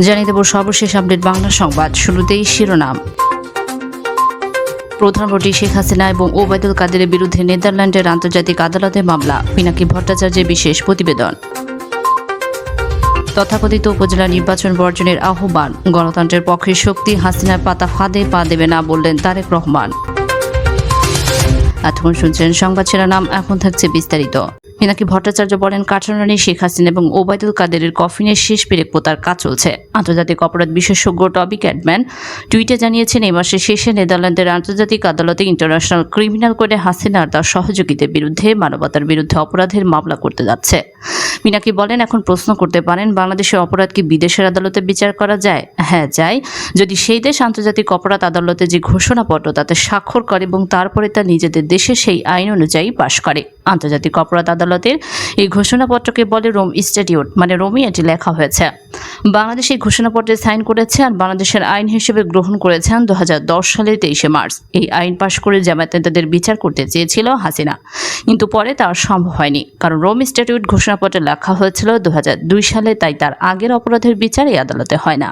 জানিয়ে দেব সর্বশেষ আপডেট বাংলা সংবাদ। শুরুতেই শিরোনাম। প্রধানমন্ত্রী শেখ হাসিনা এবং ওবায়দুল কাদেরের বিরুদ্ধে নেদারল্যান্ডের আন্তর্জাতিক আদালতে মামলা, পিনাকি ভট্টাচার্যের বিশেষ প্রতিবেদন। তথাকথিত উপজেলা নির্বাচন বর্জনের আহ্বান, গণতন্ত্রের পক্ষে শক্তি হাসিনার পাতা ফাঁদে পা দেবে না বললেন তারেক রহমান। এতক্ষণ শুনছেন সংবাদ শিরোনাম, এখন থাকছে বিস্তারিত। পিনাকি ভট্টাচার্য বলেন কাঠারানি শেখ হাসিনা এবং ওবায়দুল কাদেরের কফিনের শেষ পেরেক পোতার কাজ চলছে। আন্তর্জাতিক অপরাধ বিশেষজ্ঞ টবি ক্যাডম্যান টুইটে জানিয়েছেন এই মাসের শেষে নেদারল্যান্ডের আন্তর্জাতিক আদালতে ইন্টারন্যাশনাল ক্রিমিনাল কোর্টে হাসিনা আর তার সহযোগীদের বিরুদ্ধে মানবতার বিরুদ্ধে অপরাধের মামলা করতে যাচ্ছে। মিনাকি বলেন, এখন প্রশ্ন করতে পারেন, বাংলাদেশের অপরাধ কি বিদেশের আদালতে বিচার করা যায়? হ্যাঁ যায়। যদি সেই দেশ আন্তর্জাতিক অপরাধ আদালতে যে ঘোষণাপত্র তাতে স্বাক্ষর করে এবং তারপরে তা নিজেদের দেশে সেই আইন অনুযায়ী পাশ করে। আন্তর্জাতিক অপরাধ আদালতের এই ঘোষণাপত্রকে বলে রোম ইনস্টিটিউট মানে রোমই এটি লেখা হয়েছে। বাংলাদেশ এই ঘোষণাপত্রে সাইন করেছে আর বাংলাদেশের আইন হিসেবে গ্রহণ করেছেন দু হাজার দশ সালের তেইশে মার্চ। এই আইন পাশ করে জামায়াত নেতাদের বিচার করতে চেয়েছিল হাসিনা। কিন্তু পরে তা সম্ভব হয়নি, কারণ রোম ইনস্টিটিউট ঘোষণাপত্রে লেখা হয়েছিল দু হাজার দুই সালে, তাই তার আগের অপরাধের বিচার এই আদালতে হয় না।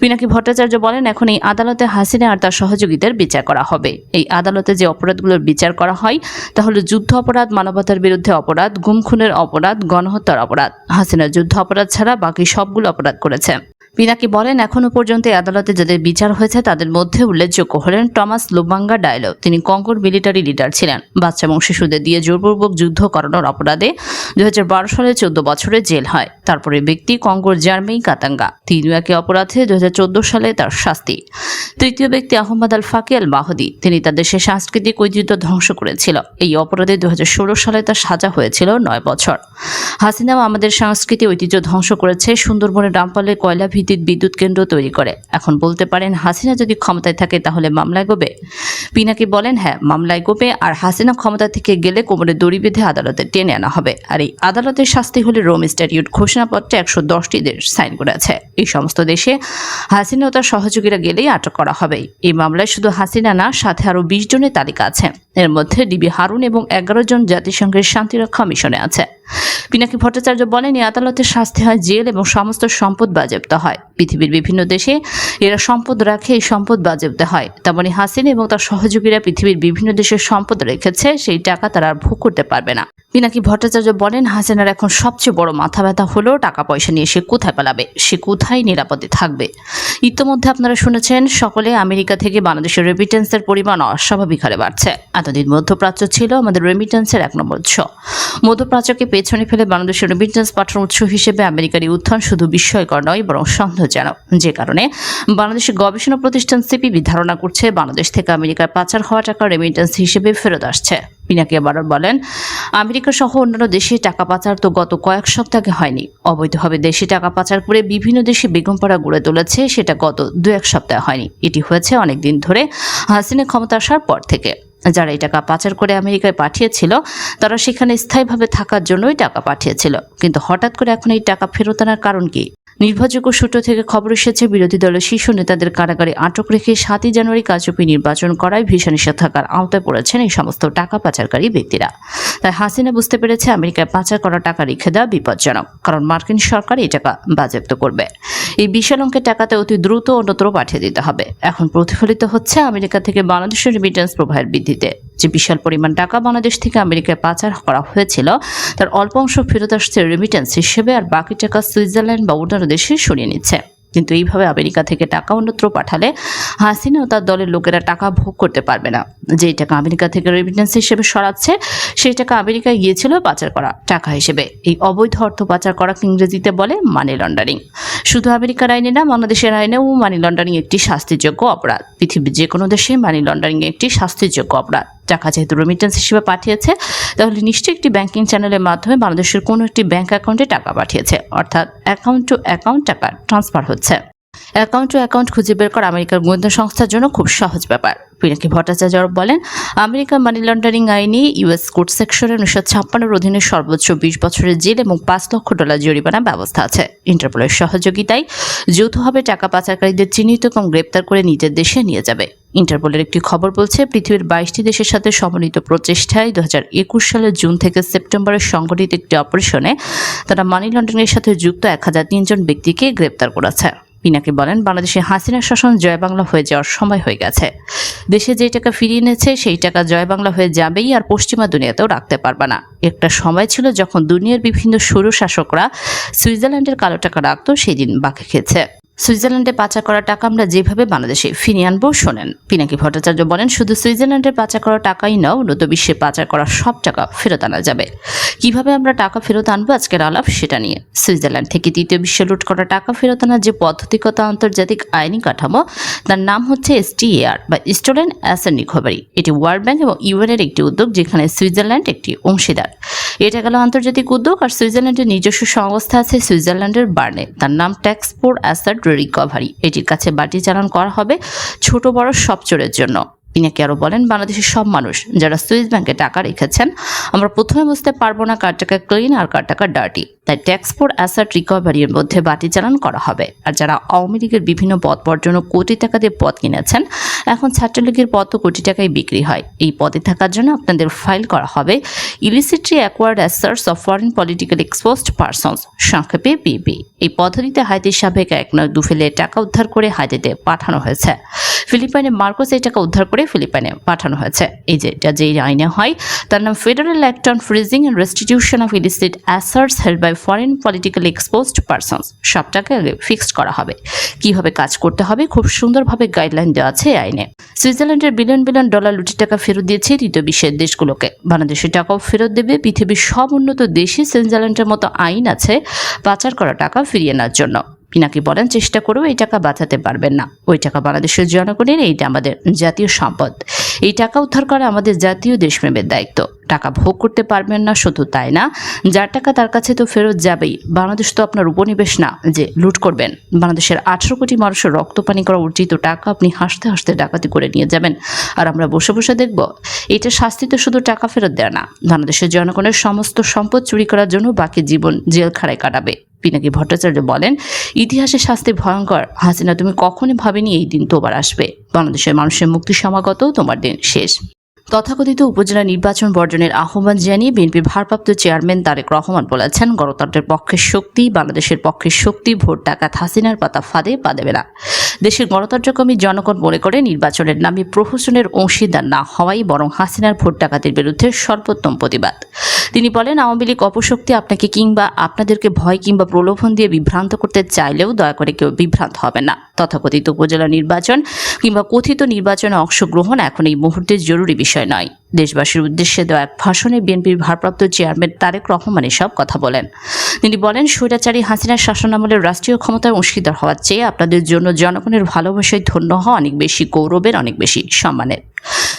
পিনাকি ভট্টাচার্য বলেন, এখন এই আদালতে হাসিনা আর তার সহযোগীদের বিচার করা হবে। এই আদালতে যে অপরাধগুলোর বিচার করা হয়, তাহলে যুদ্ধ অপরাধ, মানবতার বিরুদ্ধে অপরাধ, গুম, খুনের অপরাধ, গণহত্যার অপরাধ। হাসিনা যুদ্ধ অপরাধ ছাড়া বাকি সবগুলো অপরাধ করেছে। পিনাকি বলেন এখনও পর্যন্ত আদালতে যাদের বিচার হয়েছে তাদের মধ্যে উল্লেখযোগ্য হলেন টমাস লুবাঙ্গা ডায়লো তিনি কঙ্গোর মিলিটারি লিডার ছিলেন। বাচ্চা এবং শিশুদের দিয়ে জোরপূর্বক যুদ্ধ করানোর অপরাধে দুহাজার বারো সালে চোদ্দ বছরে জেল হয়। তারপরে ব্যক্তি কঙ্গোর জার্মেই কাতাঙ্গা। তিনিও একই অপরাধে দু সালে তার শাস্তি। তৃতীয় ব্যক্তি আহমদ আল ফাকি আল মাহদি। তিনি তার দেশের সাংস্কৃতিক ঐতিহ্য ধ্বংস করেছিল। এই অপরাধে দুই হাজার ষোলো সালে তার সাজা হয়েছিল নয় বছর। হাসিনাও আমাদের সাংস্কৃতিক ঐতিহ্য ধ্বংস করেছে। সুন্দরবনের ডাম্পালে কয়লা ভিত্তিক বিদ্যুৎ কেন্দ্র তৈরি করে। এখন বলতে পারেন, হাসিনা যদি ক্ষমতায় থাকে তাহলে মামলায় গোবে। পিনাকি বলেন হ্যাঁ মামলায় গোবে, আর হাসিনা ক্ষমতা থেকে গেলে কোমরে দড়ি বেঁধে আদালতে টেনে আনা হবে। আর এই আদালতের শাস্তি হলে রোম স্ট্যাটিউট ঘোষণাপত্রে একশো দশটি দেশ সাইন করেছে এই সমস্ত দেশে হাসিনা ও তার সহযোগীরা গেলেই আটক করা হবে। এই মামলায় শুধু হাসিনা না, সাথে আরও বিশ জনের তালিকা আছে। এর মধ্যে ডিবি হারুন এবং এগারো জন জাতিসংঘের শান্তিরক্ষা মিশনে আছে। পিনাকি ভট্টাচার্য বলেন এই আদালতের শাস্তি হয় জেল এবং সমস্ত সম্পদ বাজেপ্ত হয়। পৃথিবীর বিভিন্ন দেশে এরা সম্পদ রাখে, এই সম্পদ বাজেপ্ত হয়। তেমনি হাসিন এবং তার সহযোগীরা পৃথিবীর বিভিন্ন দেশের সম্পদ রেখেছে, সেই টাকা তারা আর ভোগ করতে পারবে না। পিনাকি ভট্টাচার্য বলেন, হাসিনার এখন সবচেয়ে বড় মাথা ব্যথা হলো টাকা পয়সা নিয়ে সে কোথায় পালাবে, সে কোথায় নিরাপদে থাকবে। ইতিমধ্যে আপনারা শুনেছেন, সকলে আমেরিকা থেকে বাংলাদেশের রেমিটেন্সের পরিমাণ অস্বাভাবিক হারে বাড়ছে। এতদিন মধ্যপ্রাচ্য ছিল আমাদের রেমিটেন্সের এক নম্বর উৎস। মধ্যপ্রাচ্যকে পেছনে ফেলে বাংলাদেশের রেমিটেন্স পাঠানোর উৎস হিসেবে আমেরিকার এই উত্থান শুধু বিস্ময়কর নয়, বরং সন্দেহজনক যে কারণে বাংলাদেশের গবেষণা প্রতিষ্ঠান সিপিবি ধারণা করছে বাংলাদেশ থেকে আমেরিকায় পাচার হওয়া টাকা রেমিটেন্স হিসেবে ফেরত আসছে। পিনাকি আবার বলেন, আমেরিকা সহ অন্যান্য দেশে টাকা পাচার তো গত কয়েক সপ্তাহে হয়নি। অবৈধভাবে দেশে টাকা পাচার করে বিভিন্ন দেশে বেগমপাড়া গড়ে তুলেছে, সেটা গত দু এক সপ্তাহে হয়নি। এটি হয়েছে অনেক দিন ধরে হাসিনা ক্ষমতা আসার পর থেকে। যারা এই টাকা পাচার করে আমেরিকায় পাঠিয়েছিল, তারা সেখানে স্থায়ীভাবে থাকার জন্যই টাকা পাঠিয়েছিল। কিন্তু হঠাৎ করে এখন এই টাকা ফেরত আনার কারণ কি? নির্ভরযোগ্য সূত্র থেকে খবর এসেছে, বিরোধী দলের শীর্ষ নেতাদের কারাগারে আটক রেখে সাতই জানুয়ারি কারচুপি নির্বাচন করায় ভিসা নিষেধাজ্ঞার আওতায় পড়েছেন এই সমস্ত টাকা পাচারকারী ব্যক্তিরা। তাই হাসিনা বুঝতে পেরেছে, আমেরিকায় পাচার করা টাকা রেখে দেওয়া বিপজ্জনক, কারণ মার্কিন সরকার এই টাকা বাজেয়াপ্ত করবে। এই বিশাল অঙ্কের টাকাতে অতি দ্রুত অন্যত্র পাঠিয়ে দিতে হবে। এখন প্রতিফলিত হচ্ছে আমেরিকা থেকে বাংলাদেশের রেমিটেন্স প্রবাহের বৃদ্ধিতে। যে বিশাল পরিমাণ টাকা বাংলাদেশ থেকে আমেরিকায় পাচার করা হয়েছিল, তার অল্প অংশ ফেরত আসছে রেমিটেন্স হিসেবে আর বাকি টাকা সুইজারল্যান্ড বা অন্যান্য দেশে সরিয়ে নিচ্ছে। কিন্তু এইভাবে আমেরিকা থেকে টাকা অন্যত্র পাঠালে হাসিনা ও তার দলের লোকেরা টাকা ভোগ করতে পারবে না। যেই টাকা আমেরিকা থেকে রেমিটেন্স হিসেবে সরাচ্ছে, সেই টাকা আমেরিকায় গিয়েছিল পাচার করা টাকা হিসেবে। এই অবৈধ অর্থ পাচার করাকে ইংরেজিতে বলে মানি লন্ডারিং শুধু আমেরিকার আইনে না, বাংলাদেশের আইনেও মানি লন্ডারিং একটি শাস্তিযোগ্য অপরাধ। পৃথিবীর যে কোনো দেশে মানি লন্ডারিং একটি শাস্তিযোগ্য অপরাধ। টাকা যেহেতু রেমিটেন্স হিসেবে পাঠিয়েছে, তাহলে নিশ্চয়ই একটি ব্যাংকিং চ্যানেলের মাধ্যমে বাংলাদেশের কোনো একটি ব্যাংক অ্যাকাউন্টে টাকা পাঠিয়েছে। অর্থাৎ অ্যাকাউন্ট টু অ্যাকাউন্ট টাকা ট্রান্সফার হচ্ছে। অ্যাকাউন্ট টু অ্যাকাউন্ট খুঁজে বের করা আমেরিকার গোয়েন্দা সংস্থার জন্য খুব সহজ ব্যাপার। পিনাকি ভট্টাচার্য বলেন, আমেরিকা মানি লন্ডারিং আইনে ইউএস কোর্ট সেকশনের উনিশশো ছাপ্পান্নর অধীনে সর্বোচ্চ বিশ বছরের জেল এবং পাঁচ লক্ষ ডলার জরিমানা ব্যবস্থা আছে। ইন্টারপোলের সহযোগিতায় যৌথভাবে টাকা পাচারকারীদের চিহ্নিত এবং গ্রেপ্তার করে নিজের দেশে নিয়ে যাবে। ইন্টারপোলের একটি খবর বলছে, পৃথিবীর বাইশটি দেশের সাথে সমন্বিত প্রচেষ্টায় দু একুশ সালের জুন থেকে সেপ্টেম্বরে সংগঠিত একটি অপারেশনে তারা মানি লন্ডারিংয়ের সাথে যুক্ত এক হাজার তিনজন ব্যক্তিকে গ্রেপ্তার করেছে। পিনাকি বলেন, বাংলাদেশে হাসিনা শাসন জয় বাংলা হয়ে যাওয়ার সময় হয়ে গেছে। দেশে যে টাকা ফিরিয়ে এনেছে, সেই টাকা জয় বাংলা হয়ে যাবেই আর পশ্চিমা দুনিয়াতেও রাখতে পারবে না। একটা সময় ছিল যখন দুনিয়ার বিভিন্ন সরু শাসকরা সুইজারল্যান্ডের কালো টাকা রাখত সেই দিন বাকি খেয়েছে। সুইজারল্যান্ডে পাচার করা টাকা আমরা যেভাবে বাংলাদেশে ফিরিয়ে আনব, শোনেন। পিনাকি ভট্টাচার্য বলেন, শুধু সুইজারল্যান্ডে পাচার করা টাকাই না উন্নত বিশ্বে পাচার করা সব টাকা ফেরত আনা যাবে। কীভাবে আমরা টাকা ফেরত আনব আজকের আলাপ সেটা নিয়ে। সুইজারল্যান্ড থেকে তৃতীয় বিশ্বে লুট করা টাকা ফেরত আনার যে পদ্ধতিগত আন্তর্জাতিক আইনি কাঠামো, তার নাম হচ্ছে এসটিএআর বা স্টোলেন অ্যাসেট রিকভারি এটি ওয়ার্ল্ড ব্যাংক এবং ইউএনের একটি উদ্যোগ, যেখানে সুইজারল্যান্ড একটি অংশীদার। এটা গেল আন্তর্জাতিক উদ্যোগ, আর সুইজারল্যান্ডের নিজস্ব সংস্থা আছে সুইজারল্যান্ডের বার্নে। তার নাম ট্যাক্সপোর্ট অ্যাসেট রিকভারি এটির কাছে বাটি চালান করা হবে ছোট বড় সব চোরের জন্য। পিনাকি আরও বলেন, বাংলাদেশের সব মানুষ যারা সুইস ব্যাংকে টাকা রেখেছেন, আমরা প্রথমে বুঝতে পারব না কার টাকা ক্লিন আর কার টাকা ডার্টি তাই ট্যাক্সপোর্ট অ্যাসেট রিকভারির মধ্যে বাটি চালান করা হবে। আর যারা আওয়ামী লীগের বিভিন্ন পদ পর্যন্ত কোটি টাকা দিয়ে পদ কিনেছেন, এখন ছাত্রলীগের পদ তো কোটি টাকায় বিক্রি হয়। এই পদে থাকার জন্য আপনাদের ফাইল করা হবে illicitly acquired assets of foreign political exposed persons সংক্ষেপে পিপি এই পদ্ধতিতে হাইতির সাবেক এক নয়, দুফেলে টাকা উদ্ধার করে হাইতিতে পাঠানো হয়েছে। ফিলিপাইনে মার্কোস এই টাকা উদ্ধার করে ফিলিপাইনে পাঠানো হয়েছে। এই যে এটা যেই আইনে হয়, তার নাম federal act on freezing and restitution of illicit assets held by foreign political exposed persons সবটাকে আগে ফিক্সড করা হবে। কীভাবে কাজ করতে হবে? খুব সুন্দরভাবে গাইডলাইন দেওয়া আছে এই আইনে। সুইজারল্যান্ডের বিলিয়ন বিলিয়ন ডলার লুটির টাকা ফেরত দিয়েছে তৃতীয় বিশ্বের দেশগুলোকে। বাংলাদেশের টাকাও ফেরত দেবে। পৃথিবীর সব উন্নত দেশে সুইজারল্যান্ডের মতো আইন আছে পাচার করা টাকা ফিরিয়ে নেওয়ার জন্য। পিনাকি বলেন, চেষ্টা করেও এই টাকা বাঁচাতে পারবেন না। ওই টাকা বাংলাদেশের জনগণের, এইটা আমাদের জাতীয় সম্পদ। এই টাকা উদ্ধার করা আমাদের জাতীয় দেশপ্রেমের দায়িত্ব। টাকা ভোগ করতে পারবেন না, শুধু তাই না, যার টাকা তার কাছে তো ফেরত যাবেই। বাংলাদেশ তো আপনার উপনিবেশ না, যে লুট করবেন। বাংলাদেশের আঠারো কোটি মানুষের রক্তপানি করা অর্জিত টাকা আপনি হাসতে হাসতে ডাকাতি করে নিয়ে যাবেন। আর আমরা বসে বসে দেখব, এটা শাস্তি তো শুধু টাকা ফেরত দেয় না। বাংলাদেশের জনগণের সমস্ত সম্পদ চুরি করার জন্য বাকি জীবন জেলখানায় কাটাবে। পিনাকি ভট্টাচার্য বলেন ইতিহাসে শাস্তি ভয়ঙ্কর। হাসিনা, তুমি কখনই ভাবেনি এই দিন তোমার আসবে। বাংলাদেশের মানুষের মুক্তি সমাগত, তোমার দিন শেষ। তথাকথিত উপজেলা নির্বাচন বর্জনের আহ্বান জানিয়ে বিএনপির ভারপ্রাপ্ত চেয়ারম্যান তারেক রহমান বলেছেন, গণতন্ত্রের পক্ষের শক্তি, বাংলাদেশের পক্ষের শক্তি, ভোট ডাকাত হাসিনার পাতা ফাঁদে পা দেবে না। দেশের গণতন্ত্রকর্মী জনগণ মনে করে নির্বাচনের নামে প্রহসনের অংশীদার না হওয়াই বরং হাসিনার ভোট ডাকাতির বিরুদ্ধে সর্বোত্তম প্রতিবাদ। তিনি বলেন, আওয়ামী লীগ অপশক্তি আপনাকে কিংবা আপনাদেরকে ভয় কিংবা প্রলোভন দিয়ে বিভ্রান্ত করতে চাইলেও দয়া করে কেউ বিভ্রান্ত হবে না। তথাকথিত উপজেলা নির্বাচন কিংবা কথিত নির্বাচনে অংশগ্রহণ এখন এই মুহূর্তে জরুরি বিষয় নয়। দেশবাসীর উদ্দেশ্যে দেওয়া এক ভাষণে বিএনপির ভারপ্রাপ্ত চেয়ারম্যান তারেক রহমান এসব কথা বলেন। তিনি বলেন, স্বৈরাচারী হাসিনার শাসনামলের রাষ্ট্রীয় ক্ষমতার অংশীদার হওয়ার চেয়ে আপনাদের জন্য জনগণের ভালোবাসায় ধন্য হওয়া অনেক বেশি, গৌরবের অনেক বেশি সম্মানের।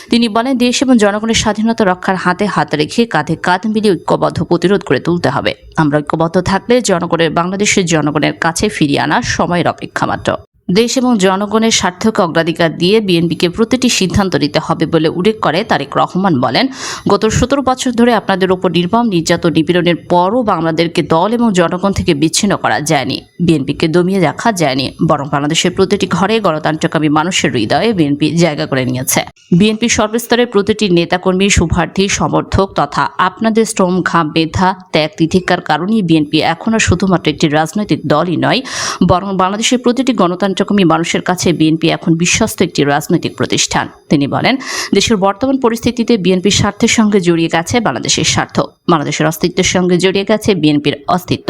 তিনি বলেন, দেশ এবং জনগণের স্বাধীনতা রক্ষার হাতে হাত রেখে কাঁধে কাঁধ মিলিয়ে ঐক্যবদ্ধ প্রতিরোধ করে তুলতে হবে। আমরা ঐক্যবদ্ধ থাকলে জনগণের, বাংলাদেশের জনগণের কাছে ফিরিয়ে আনার সময়ের অপেক্ষা মাত্র। দেশ এবং জনগণের স্বার্থকে অগ্রাধিকার দিয়ে বিএনপিকে প্রতিটি সিদ্ধান্ত নিতে হবে বলে উল্লেখ করে তারেক রহমান বলেন, গত সতেরো বছর ধরে আপনাদের ওপর নির্মম নির্যাতন নিপীড়নের পরও বাংলাদেশকে দল এবং জনগণ থেকে বিচ্ছিন্ন করা যায়নি। বিএনপিকে দমিয়ে রাখা যায়নি, বরং বাংলাদেশের প্রতিটি ঘরে গণতান্ত্রিকামী মানুষের হৃদয়ে বিএনপি জায়গা করে নিয়েছে। বিএনপি সর্বস্তরের প্রতিটি নেতাকর্মী, শুভার্থী, সমর্থক তথা আপনাদের শ্রম, ঘাম, মেধা, ত্যাগ তিথিকার কারণেই বিএনপি এখনও শুধুমাত্র একটি রাজনৈতিক দলই নয়, বরং বাংলাদেশের প্রতিটি গণতন্ত্রকর্মী মানুষের কাছে বিএনপি এখন বিশ্বস্ত একটি রাজনৈতিক প্রতিষ্ঠান। তিনি বলেন, দেশের বর্তমান পরিস্থিতিতে বিএনপির স্বার্থের সঙ্গে জড়িয়ে গেছে বাংলাদেশের স্বার্থ। বাংলাদেশের অস্তিত্বের সঙ্গে জড়িয়ে গেছে বিএনপির অস্তিত্ব।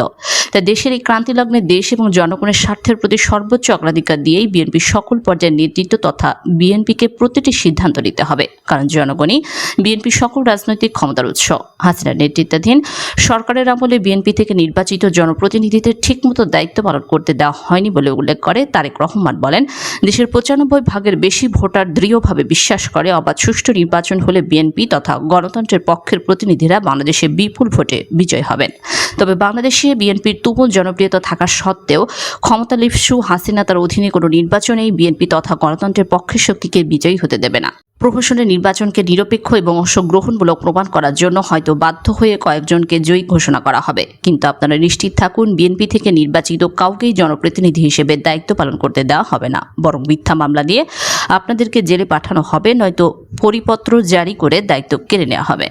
তাই দেশের এই ক্রান্তিলগ্নে দেশ এবং জনগণের স্বার্থের প্রতি সর্বোচ্চ অগ্রাধিকার দিয়েই বিএনপির সকল পর্যায়ের নেতৃত্ব তথা বিএনপিকে প্রতিটি সিদ্ধান্ত নিতে হবে। কারণ জনগণই বিএনপির সকল রাজনৈতিক ক্ষমতার উৎস। হাসিনার নেতৃত্বাধীন সরকারের আমলে বিএনপি থেকে নির্বাচিত জনপ্রতিনিধিদের ঠিকমতো দায়িত্ব পালন করতে দেওয়া হয়নি বলে উল্লেখ করে তারেক রহমান বলেন, দেশের পঁচানব্বই ভাগের বেশি ভোটার দৃঢ়ভাবে বিশ্বাস করে অবাধ সুষ্ঠু নির্বাচন হলে বিএনপি তথা গণতন্ত্রের পক্ষের প্রতিনিধিরা বাংলাদেশে বিপুল ভোটে বিজয় হবেন। তবে বাংলাদেশে বিএনপির তুমুল জনপ্রিয়তা থাকা সত্ত্বেও ক্ষমতা লিপসু হাসিনা তার অধীনে কোনো নির্বাচনেই বিএনপি তথা গণতন্ত্রের পক্ষের শক্তিকে বিজয়ী হতে দেবে না। প্রহসনের নির্বাচনকে নিরপেক্ষ এবং অংশগ্রহণমূলক প্রমাণ করার জন্য হয়তো বাধ্য হয়ে কয়েকজনকে জয়ী ঘোষণা করা হবে। কিন্তু আপনারা নিশ্চিত থাকুন, বিএনপি থেকে নির্বাচিত কাউকেই জনপ্রতিনিধি হিসেবে দায়িত্ব পালন করতে দেওয়া হবে না। বরং মিথ্যা মামলা দিয়ে আপনাদেরকে জেলে পাঠানো হবে, নয়তো পরিপত্র জারি করে দায়িত্ব কেড়ে নেওয়া হবে।